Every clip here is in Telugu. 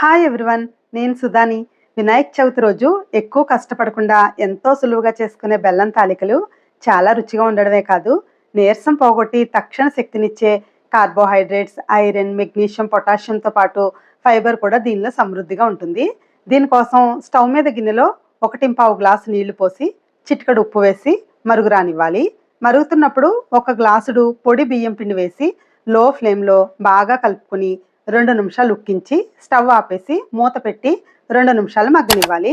హాయ్ ఎవ్రీవన్ నేను సుధాని. వినాయక చవితి రోజు ఎక్కువ కష్టపడకుండా ఎంతో సులువుగా చేసుకునే బెల్లం తాలికలు చాలా రుచిగా ఉండడమే కాదు నీరసం పోగొట్టి తక్షణ శక్తినిచ్చే కార్బోహైడ్రేట్స్ ఐరన్ మెగ్నీషియం పొటాషియంతో పాటు ఫైబర్ కూడా దీనిలో సమృద్ధిగా ఉంటుంది. దీనికోసం స్టవ్ మీద గిన్నెలో ఒకటి పావు గ్లాసు నీళ్ళు పోసి చిటికడు ఉప్పు వేసి మరుగు రానివ్వాలి. మరుగుతున్నప్పుడు ఒక గ్లాసుడు పొడి బియ్యం పిండి వేసి లో ఫ్లేమ్లో బాగా కలుపుకొని రెండు నిమిషాలు ఉక్కించి స్టవ్ ఆపేసి మూత పెట్టి రెండు నిమిషాలు మగ్గనివ్వాలి.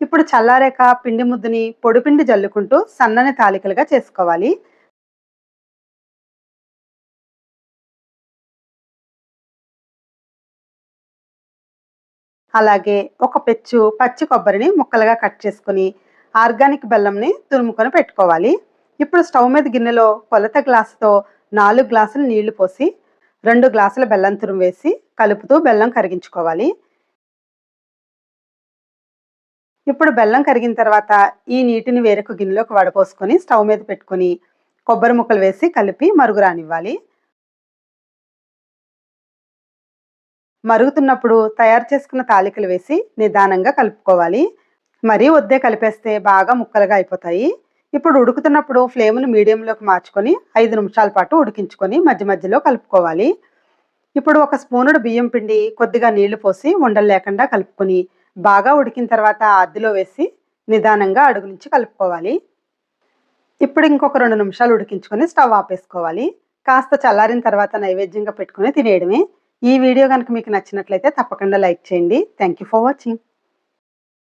ఇప్పుడు చల్లారాక పిండి ముద్దని పొడిపిండి జల్లుకుంటూ సన్నని తాలికలుగా చేసుకోవాలి. అలాగే ఒక పెచ్చు పచ్చి కొబ్బరిని ముక్కలుగా కట్ చేసుకుని ఆర్గానిక్ బెల్లంని తురుముకొని పెట్టుకోవాలి. ఇప్పుడు స్టవ్ మీద గిన్నెలో కొలత గ్లాసుతో నాలుగు గ్లాసులు నీళ్ళు పోసి రెండు గ్లాసుల బెల్లం తురుము వేసి కలుపుతూ బెల్లం కరిగించుకోవాలి. ఇప్పుడు బెల్లం కరిగిన తర్వాత ఈ నీటిని వేరొక గిన్నెలోకి వడపోసుకొని స్టవ్ మీద పెట్టుకొని కొబ్బరి ముక్కలు వేసి కలిపి మరుగు రానివ్వాలి. మరుగుతున్నప్పుడు తయారు చేసుకున్న తాలికలు వేసి నిదానంగా కలుపుకోవాలి. మరీ వద్దే కలిపేస్తే బాగా ముక్కలుగా అయిపోతాయి. ఇప్పుడు ఉడుకుతున్నప్పుడు ఫ్లేమ్ను మీడియంలోకి మార్చుకొని ఐదు నిమిషాల పాటు ఉడికించుకొని మధ్య మధ్యలో కలుపుకోవాలి. ఇప్పుడు ఒక స్పూనుడు బియ్యం పిండి కొద్దిగా నీళ్ళు పోసి ఉండలు లేకుండా కలుపుకొని బాగా ఉడికిన తర్వాత అద్దెలో వేసి నిదానంగా అడుగు నుంచి కలుపుకోవాలి. ఇప్పుడు ఇంకొక రెండు నిమిషాలు ఉడికించుకొని స్టవ్ ఆపేసుకోవాలి. కాస్త చల్లారిన తర్వాత నైవేద్యంగా పెట్టుకొని తినేయడమే. ఈ వీడియో కనుక మీకు నచ్చినట్లయితే తప్పకుండా లైక్ చేయండి. Thank you for watching.